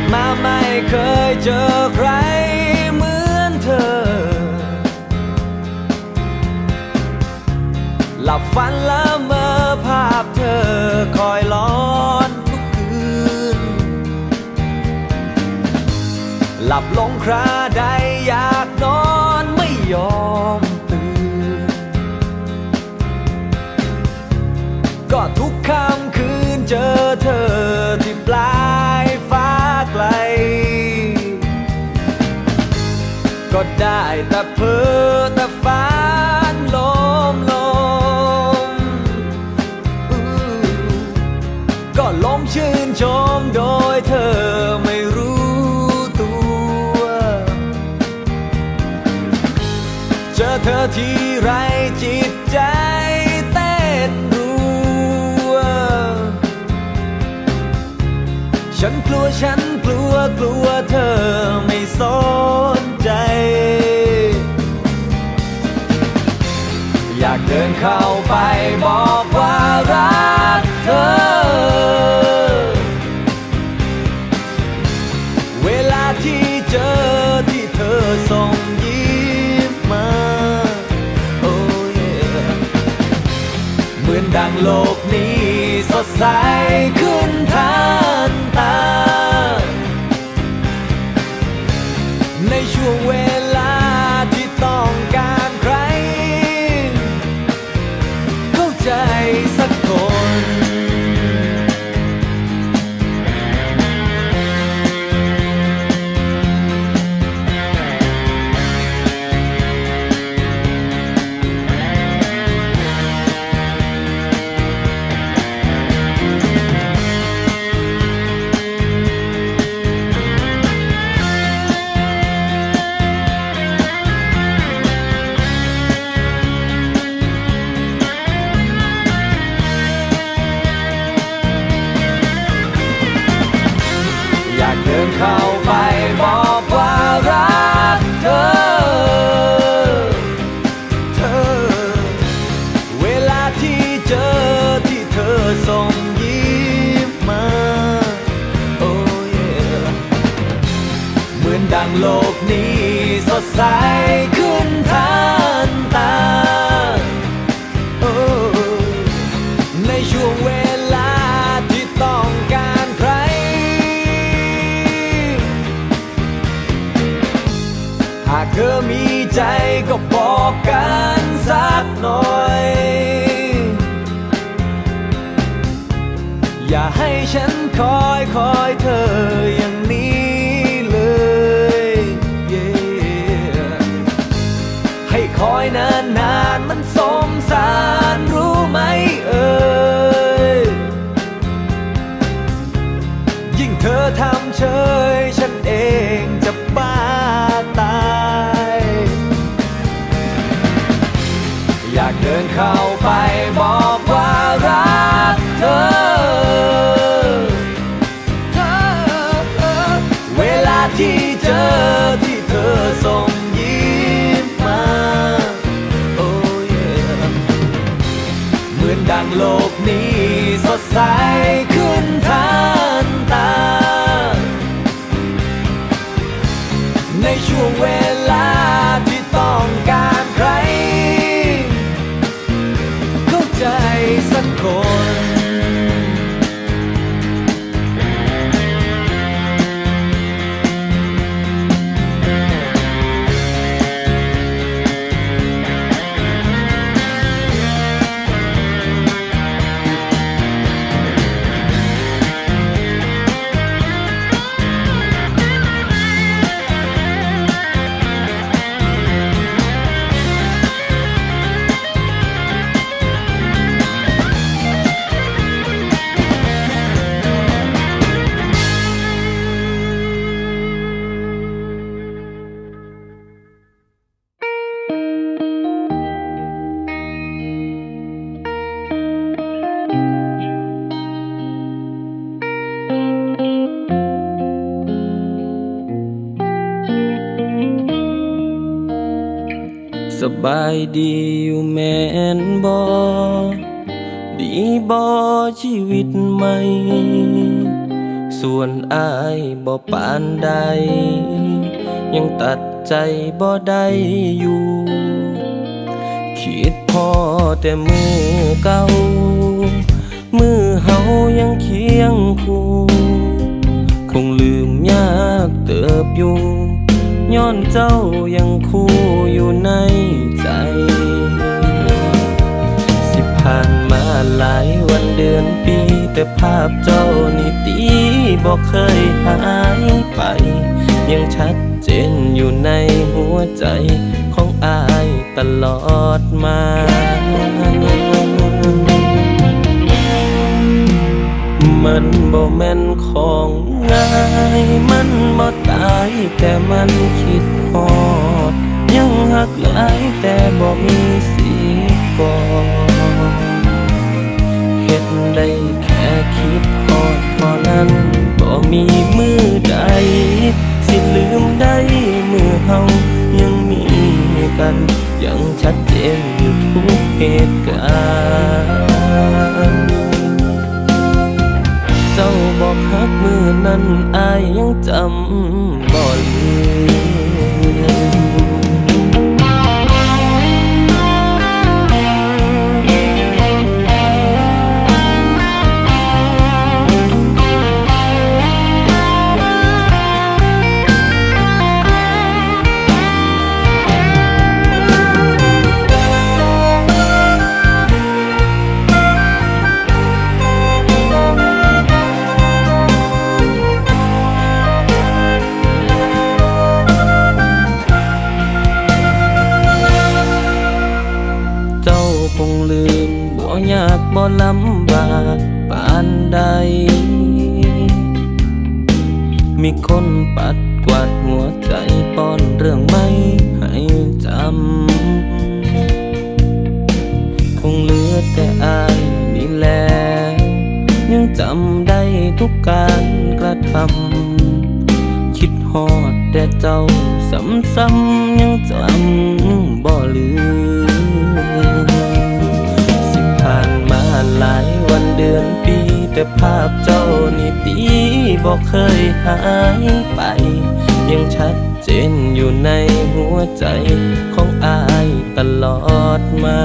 ดมาไม่เคยเจอใครเหมือนเธอ หลับฝันละเมอภาพเธอคอยร้อนทุกคืน หลับลง แต่เพ้อแต่ฝันลมลมก็ลมชื่นชมโดยเธอไม่รู้ตัว เจอเธอที่ไรจิตใจเต้นรัว ฉันกลัวฉันกลัวกลัวเธอไม่สน เดินเข้าไปบอกว่ารักเธอ เวลาที่เจอที่เธอส่งยิ้มมา โอ้ยเหมือนดังโลกนี้สดใส อกกันสักหน่อย อย่าให้ฉันคอยคอยเธออย่างนี้เลย yeah ให้คอยนานนานมันสมสารรู้ไหมเอ่ยยิ่งเธอทำเฉย ใสขึ้นทันตา ในช่วงเวลา บายดีอยู่แม่นบอดีบอชีวิตใหม่ ส่วนอายบ่ปานใด ยังตัดใจบ่ได้อยู่ คิดพอแต่มือเก่า มือเฮายังเคียงคู่ คงลืมยากเติบอยู่ ย้อนเจ้ายังคู่อยู่ในใจ สิผ่านมาหลายวันเดือนปี แต่ภาพเจ้านี่ตีบอกเคยหายไป ยังชัดเจนอยู่ในหัวใจของอายตลอดมามันบ่แม่นของง่าย มันบ่ ตายแต่มันคิดฮอด ยังหักหลายแต่บ่มีสิก่อนเฮ็ดได้แค่คิดฮอดเท่านั้นบ่มีมือใด สิลืมได้มือเฮายังมีกัน ยังชัดเจนอยู่ทุกเหตุการณ์เจ้าบอกฮักมือนั้นอายยังจำ เรื่องไม่ให้จำ คงเหลือแต่อายนี่แล ยังจำได้ทุกการกระทำ คิดฮอดแต่เจ้าซ้ำๆยังจำบ่ลืมสิผ่านมาหลายวันเดือนปีแต่ภาพเจ้านี่ตีบอกเคยหายไป ยังชัด จนอยู่ในหัวใจของอายตลอดมา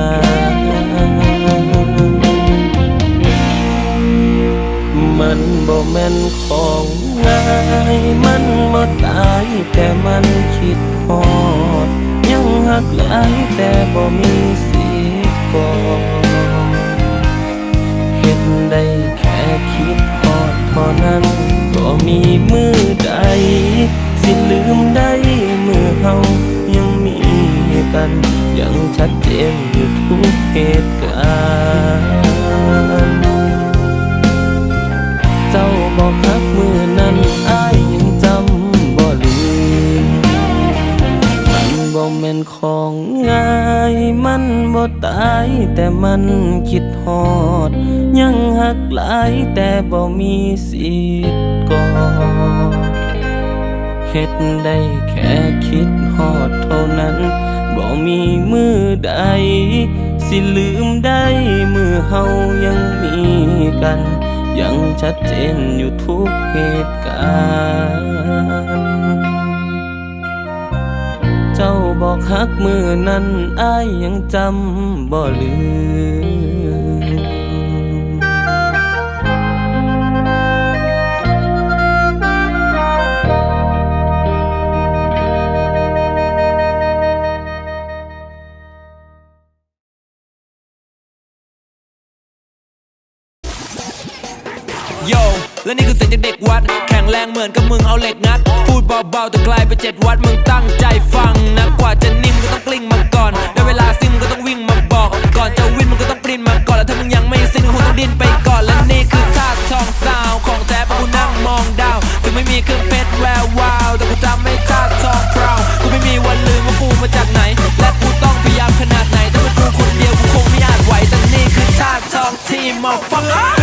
มันบ่แม่นของง่ายมันบ่ตายแต่มันคิดฮอด ยังหักหลายแต่บ่มีสิทธิ์ก่อนเฮ็ดได้แค่คิดฮอดเท่านั้นบ่มีมือใด สิลืมได้เมื่อเฮายังมีกัน ยังชัดเจนอยู่ทุกเหตุการณ์เจ้าบอกฮักมือนั้นอายยังจำบ่ลืมมันบ่แม่นของง่ายมันบ่ตายแต่มันคิดฮอด ยังหักหลายแต่บ่มีสิทธิ์ก่อน ได้แค่คิดฮอดเท่านั้น บ่มีมือใด สิลืมได้มือเฮายังมีกัน ยังชัดเจนอยู่ทุกเหตุการณ์เจ้าบอกฮักมือนั้นอายยังจำบ่ลืม จากเด็กวัด แข็งแรงเหมือนกับมึงเอาเหล็กงัด พูดเบาๆแต่ไกลไปเจ็ดวัดมึงตั้งใจฟังนะกว่าจะนิ่มก็ต้องกลิ้งมาก่อนได้เวลาซิ่งก็ต้องวิ่งมาบอก ก่อนจะวิ่งมันก็ต้องปรินมาก่อนแล้วถ้ามึงยังไม่สิ้นก็คงต้องดิ้นไปก่อนและนี่คือท่าทองสาวของแท้ปะกูนั่งมองดาวถึงไม่มีเครื่องเพชรแวววาวแต่กูจำไม่ท่าทองพราวกูไม่มีวันลืมว่ากูมาจากไหน และกูต้องพยายามขนาดไหนถ้าเป็นกูคนเดียวกูคงไม่อาจไหวแต่นี่คือท่าทองที่มาฟัง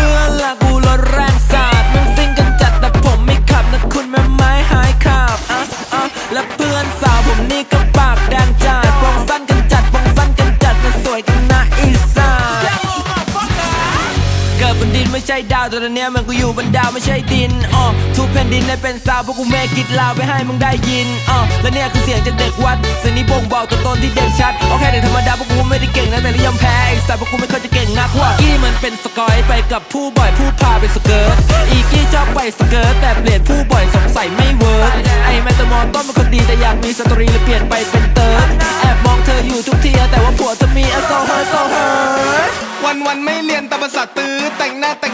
าแต่ตอนนี้มันกูอยู่บนดาวไม่ใช่ดินอ๋อทุกแผ่นดินได้เป็นสาวเพราะกูแม่กิดลาวไปให้มึงได้ยินอ๋อและเนี่ยคือเสียงจากเด็กวัดเสียงนี้บ่งบอกตัวตนที่เด่นชัดโอเคเด็กธรรมดาพวกกูไม่ได้เก่งนะแต่ก็ยอมแพ้ไอ้สัตว์พวกกูไม่เคยจะเก่งนักว่ากี้มันเป็นสกอยไปกับผู้บ่อยผู้พาไปสเกิร์ตอีกี้ชอบไปสเกิร์ตแต่เปลี่ยนผู้บ่อยสงสัยไม่เวิร์กไอ้แมตมอนต้นเป็นคนดีแต่อยากมีสตรีเลยเปลี่ยนไปเป็นเติร์ดแอบมองเธออยู่ทุกทีแต่ว่าผัวจะมีอัลโซเฮอร์โซเฮอร์วันวันไม่เรียนแต่ภาษาตื้อแต่งหน้าแต่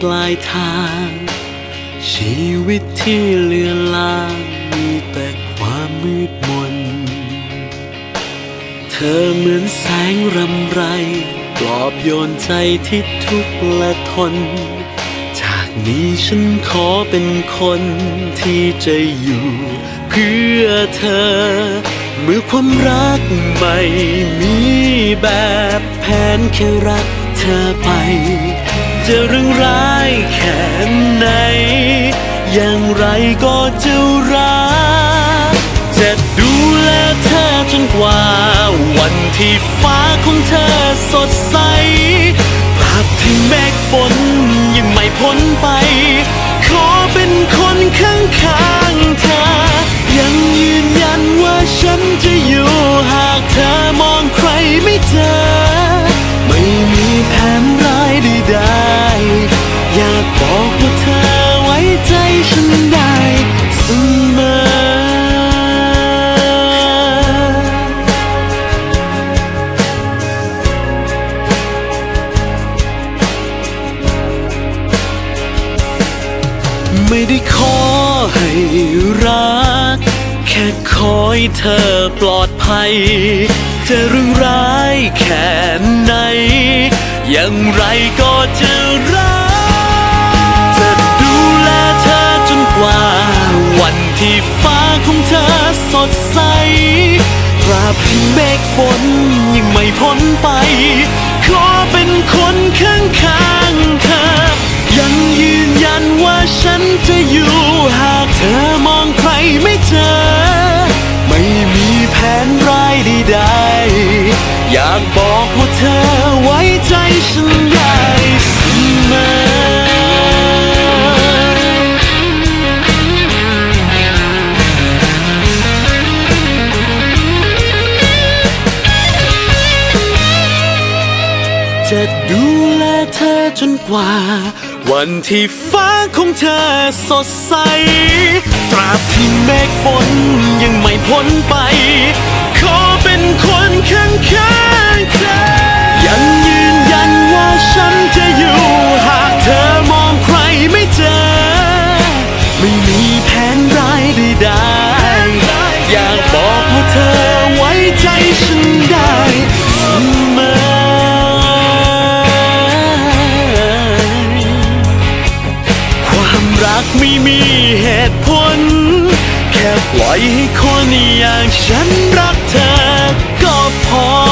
ปลายทาง ชีวิตที่เลือนลางมีแต่ความมืดมน เธอเหมือนแสงรำไร ปลอบโยนใจที่ทุกข์และทน จากนี้ฉันขอเป็นคนที่จะอยู่ เพื่อเธอ เมื่อความรักไม่มีแบบแผนแค่รักเธอไป จะรื่งร้ายแค่ไหน อย่างไรก็จะรักจะดูแลเธอจนกว่า วันที่ฟ้าของเธอสดใสภาพที่เมฆฝนยังไม่พ้นไป ขอเป็นคนข้างข้างเธอ ยังยืนยันว่าฉันจะอยู่หากเธอมองใครไม่เจอ ไม่ได้ขอให้รัก แค่คอยเธอปลอดภัย จะรื่งร้ายแค่ไหนยังไรก็จะรัก ว่าวันที่ฟ้าของเธอสดใสตราบที่เมฆฝนยังไม่พ้นไป ขอเป็นคนข้างข้างๆเธอ ยังยืนยันว่าฉันจะอยู่หากเธอมองใครไม่เจอ ไม่มีแผนร้ายใดๆอยากบอกว่าเธอไว้ใจฉันได้เสมอ กว่า วันที่ฟ้าของเธอสดใส ตราบที่เมฆฝนยังไม่พ้นไป ขอเป็นคนข้างข้างๆเธอ ยังยืนยันว่าฉันจะอยู่หากเธอ กไม่มีเหตุผล แค่ปล่อยให้คนอย่างฉันรักเธอก็พอ